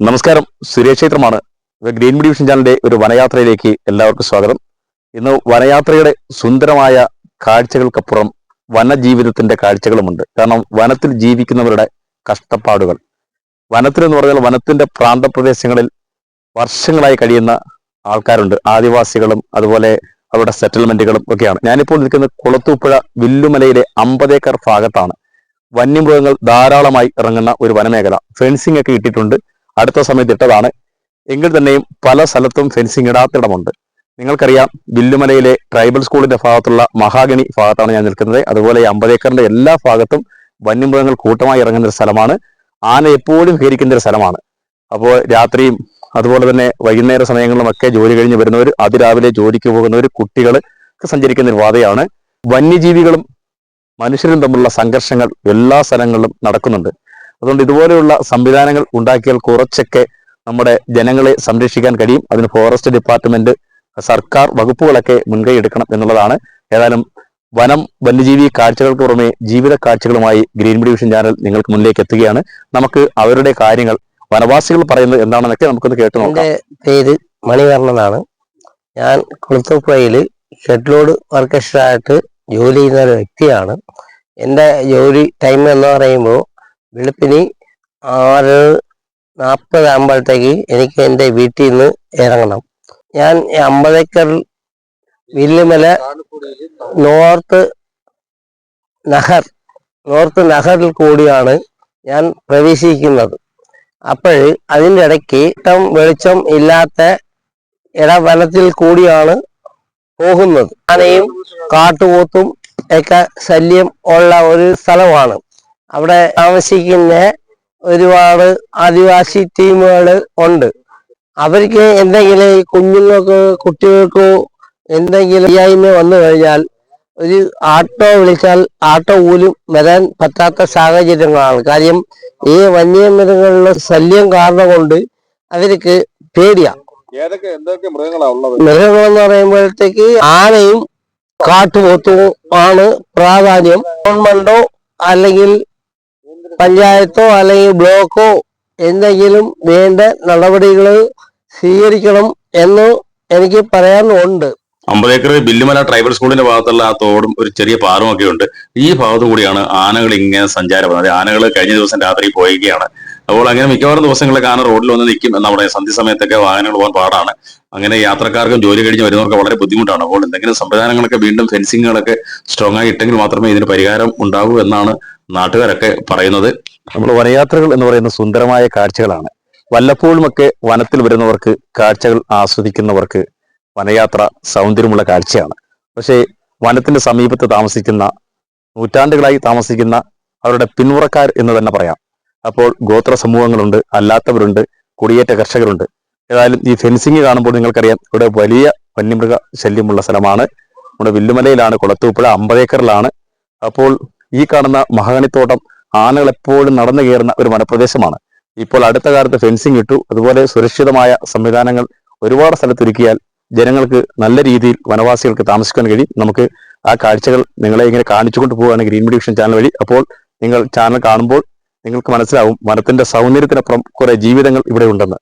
നമസ്കാരം. സുരേഷ് ക്ഷേത്രമാണ്. Green division ചാനലിന്റെ ഒരു വനയാത്രയിലേക്ക് എല്ലാവർക്കും സ്വാഗതം. ഇന്ന് വനയാത്രയുടെ സുന്ദരമായ കാഴ്ചകൾക്കപ്പുറം വനജീവിതത്തിന്റെ കാഴ്ചകളുമുണ്ട്. കാരണം വനത്തിൽ ജീവിക്കുന്നവരുടെ കഷ്ടപ്പാടുകൾ. വനത്തിൽ എന്ന് പറഞ്ഞാൽ വനത്തിന്റെ പ്രാന്തപ്രദേശങ്ങളിൽ വർഷങ്ങളായി കഴിയുന്ന ആൾക്കാരുണ്ട്. ആദിവാസികളും അതുപോലെ അവരുടെ സെറ്റിൽമെന്റുകളും ഒക്കെയാണ്. ഞാനിപ്പോൾ നിൽക്കുന്ന കുളത്തൂപ്പുഴ വില്ലുമലയിലെ അമ്പതേക്കർ ഭാഗത്താണ്. വന്യമൃഗങ്ങൾ ധാരാളമായി ഇറങ്ങുന്ന ഒരു വനമേഖല. ഫെൻസിംഗ് ഒക്കെ ഇട്ടിട്ടുണ്ട്. അടുത്ത സമയത്ത് ഇട്ടതാണ്. എങ്കിൽ തന്നെയും പല സ്ഥലത്തും ഫെൻസിങ് ഇടാത്തിടമുണ്ട് നിങ്ങൾക്കറിയാം വില്ലുമലയിലെ ട്രൈബൽ സ്കൂളിന്റെ ഭാഗത്തുള്ള മഹാഗണി ഭാഗത്താണ് ഞാൻ നിൽക്കുന്നത്. അതുപോലെ ഈ അമ്പതേക്കറിന്റെ എല്ലാ ഭാഗത്തും വന്യമൃഗങ്ങൾ കൂട്ടമായി ഇറങ്ങുന്ന ഒരു സ്ഥലമാണ്. ആന എപ്പോഴും ഭേരിക്കുന്ന ഒരു സ്ഥലമാണ്. അപ്പോൾ രാത്രിയും അതുപോലെ തന്നെ വൈകുന്നേര സമയങ്ങളിലുമൊക്കെ ജോലി കഴിഞ്ഞ് വരുന്നവർ അതിരാവിലെ ജോലിക്ക് പോകുന്നവർ കുട്ടികൾ സഞ്ചരിക്കുന്ന ഒരു പാതയാണ്. വന്യജീവികളും മനുഷ്യരും തമ്മിലുള്ള സംഘർഷങ്ങൾ എല്ലാ സ്ഥലങ്ങളിലും നടക്കുന്നുണ്ട്. അതുകൊണ്ട് ഇതുപോലെയുള്ള സംവിധാനങ്ങൾ ഉണ്ടാക്കിയാൽ കുറച്ചൊക്കെ നമ്മുടെ ജനങ്ങളെ സംരക്ഷിക്കാൻ കഴിയും. അതിന് ഫോറസ്റ്റ് ഡിപ്പാർട്ട്മെന്റ് സർക്കാർ വകുപ്പുകളൊക്കെ മുൻകൈ എടുക്കണം എന്നുള്ളതാണ്. ഏതായാലും വനം വന്യജീവി കാഴ്ചകൾക്ക് പുറമെ ജീവിത കാഴ്ചകളുമായി ഗ്രീൻ ഡിവിഷൻ ചാനൽ നിങ്ങൾക്ക് മുന്നിലേക്ക് എത്തുകയാണ്. നമുക്ക് അവരുടെ കാര്യങ്ങൾ വനവാസികൾ പറയുന്നത് എന്താണെന്നൊക്കെ നമുക്കൊന്ന് കേട്ടു എന്റെ പേര് മണികർണനാണ് ഞാൻ കുളത്തൂപ്പുഴയിൽ ഷെഡ്ലോഡ് വർക്കസ്റ്ററായിട്ട് ജോലി ചെയ്യുന്ന ഒരു വ്യക്തിയാണ്. എന്റെ ജോലി ടൈം എന്ന് പറയുമ്പോൾ വെളുപ്പിന് ആറ് നാൽപ്പത് ആകുമ്പോഴത്തേക്ക് എനിക്ക് എന്റെ വീട്ടിൽ നിന്ന് ഇറങ്ങണം. ഞാൻ അമ്പതേക്കർ വില്ലുമല നോർത്ത് നഹർ നോർത്ത് നഹറിൽ കൂടിയാണ് ഞാൻ പ്രവേശിക്കുന്നത്. അപ്പോൾ അതിന്റെ ഇടയ്ക്ക് ഇട്ടം വെളിച്ചം ഇല്ലാത്ത ഇടവലത്തിൽ കൂടിയാണ് പോകുന്നത്. ആനയും കാട്ടുപോത്തും ഒക്കെ ശല്യം ഉള്ള ഒരു സ്ഥലമാണ്. അവിടെ താമസിക്കുന്ന ഒരുപാട് ആദിവാസി ടീമുകൾ ഉണ്ട്. അവർക്ക് എന്തെങ്കിലും കുഞ്ഞുങ്ങൾക്ക് കുട്ടികൾക്കോ എന്തെങ്കിലും ഇല്ലായ്മ വന്നു കഴിഞ്ഞാൽ ഒരു ആട്ടോ വിളിച്ചാൽ ആട്ടോ പോലും വരാൻ പറ്റാത്ത സാഹചര്യങ്ങളാണ്. കാര്യം ഈ വന്യമൃഗങ്ങളുടെ ശല്യം കാരണം കൊണ്ട് അവർക്ക് പേടിയാണ് ഏതൊക്കെ എന്തൊക്കെ മൃഗങ്ങളാ ഉള്ളത്? മൃഗങ്ങൾ എന്ന് പറയുമ്പോഴത്തേക്ക് ആനയും കാട്ടുപോത്തും ആണ് പ്രാധാന്യം. ഗവൺമെന്റോ അല്ലെങ്കിൽ പഞ്ചായത്തോ അല്ലെങ്കിൽ ബ്ലോക്കോ എന്തെങ്കിലും വേണ്ട നടപടികൾ സ്വീകരിക്കണം എന്ന് എനിക്ക് പറയാനുണ്ട്. അമ്പത് ഏക്കർ ബില്ലുമല ട്രൈബൽ സ്കൂളിന്റെ ഭാഗത്തുള്ള ആ തോടും ഒരു ചെറിയ പാറും ഒക്കെ ഉണ്ട് ഈ ഭാഗത്തു കൂടിയാണ് ആനകൾ ഇങ്ങനെ സഞ്ചാരം ആനകൾ കഴിഞ്ഞ ദിവസം രാത്രി പോവുകയാണ് അപ്പോൾ അങ്ങനെ മിക്കവാറും ദിവസങ്ങളിലൊക്കെ ആന റോഡിൽ വന്ന് നിൽക്കും നമ്മുടെ സന്ധ്യ സമയത്തൊക്കെ വാഹനങ്ങൾ പോകാൻ പാടാണ്. അങ്ങനെ യാത്രക്കാർക്കും ജോലി കഴിഞ്ഞ് വരുന്നവർക്ക് വളരെ ബുദ്ധിമുട്ടാണ്. അപ്പോൾ എന്തെങ്കിലും സംവിധാനങ്ങളൊക്കെ വീണ്ടും ഫെൻസിങ്ങുകളൊക്കെ സ്ട്രോങ് ആയി ഇട്ടെങ്കിൽ മാത്രമേ ഇതിന് പരിഹാരം ഉണ്ടാകൂ എന്നാണ് നാട്ടുകാരൊക്കെ പറയുന്നത്. നമ്മൾ വനയാത്രകൾ എന്ന് പറയുന്ന സുന്ദരമായ കാഴ്ചകളാണ്. വല്ലപ്പോഴുമൊക്കെ വനത്തിൽ വരുന്നവർക്ക് കാഴ്ചകൾ ആസ്വദിക്കുന്നവർക്ക് വനയാത്ര സൗന്ദര്യമുള്ള കാഴ്ചയാണ്. പക്ഷേ വനത്തിന്റെ സമീപത്ത് താമസിക്കുന്ന നൂറ്റാണ്ടുകളായി താമസിക്കുന്ന അവരുടെ പിന്മുറക്കാർ എന്ന് തന്നെ പറയാം. അപ്പോൾ ഗോത്ര സമൂഹങ്ങളുണ്ട് അല്ലാത്തവരുണ്ട് കുടിയേറ്റ കർഷകരുണ്ട്. ഏതായാലും ഈ ഫെൻസിങ് കാണുമ്പോൾ നിങ്ങൾക്കറിയാം ഇവിടെ വലിയ വന്യമൃഗ ശല്യമുള്ള സ്ഥലമാണ്. നമ്മുടെ വില്ലുമലയിലാണ് കുളത്തൂപ്പുഴ അമ്പതേക്കറിലാണ്. അപ്പോൾ ഈ കാണുന്ന മഹാഗണിത്തോട്ടം ആനകൾ എപ്പോഴും നടന്നു കയറുന്ന ഒരു വനപ്രദേശമാണ്. ഇപ്പോൾ അടുത്ത കാലത്ത് ഫെൻസിങ് ഇട്ടു. അതുപോലെ സുരക്ഷിതമായ സംവിധാനങ്ങൾ ഒരുപാട് സ്ഥലത്തൊരുക്കിയാൽ ജനങ്ങൾക്ക് നല്ല രീതിയിൽ വനവാസികൾക്ക് താമസിക്കാൻ കഴിയും. നമുക്ക് ആ കാഴ്ചകൾ നിങ്ങളെ ഇങ്ങനെ കാണിച്ചുകൊണ്ട് പോവുകയാണ് ഗ്രീൻ വിഷൻ ചാനൽ വഴി. അപ്പോൾ നിങ്ങൾ ചാനൽ കാണുമ്പോൾ നിങ്ങൾക്ക് മനസ്സിലാവും വനത്തിന്റെ സൗന്ദര്യത്തിനപ്പുറം കുറെ ജീവിതങ്ങൾ ഇവിടെ ഉണ്ടെന്ന്.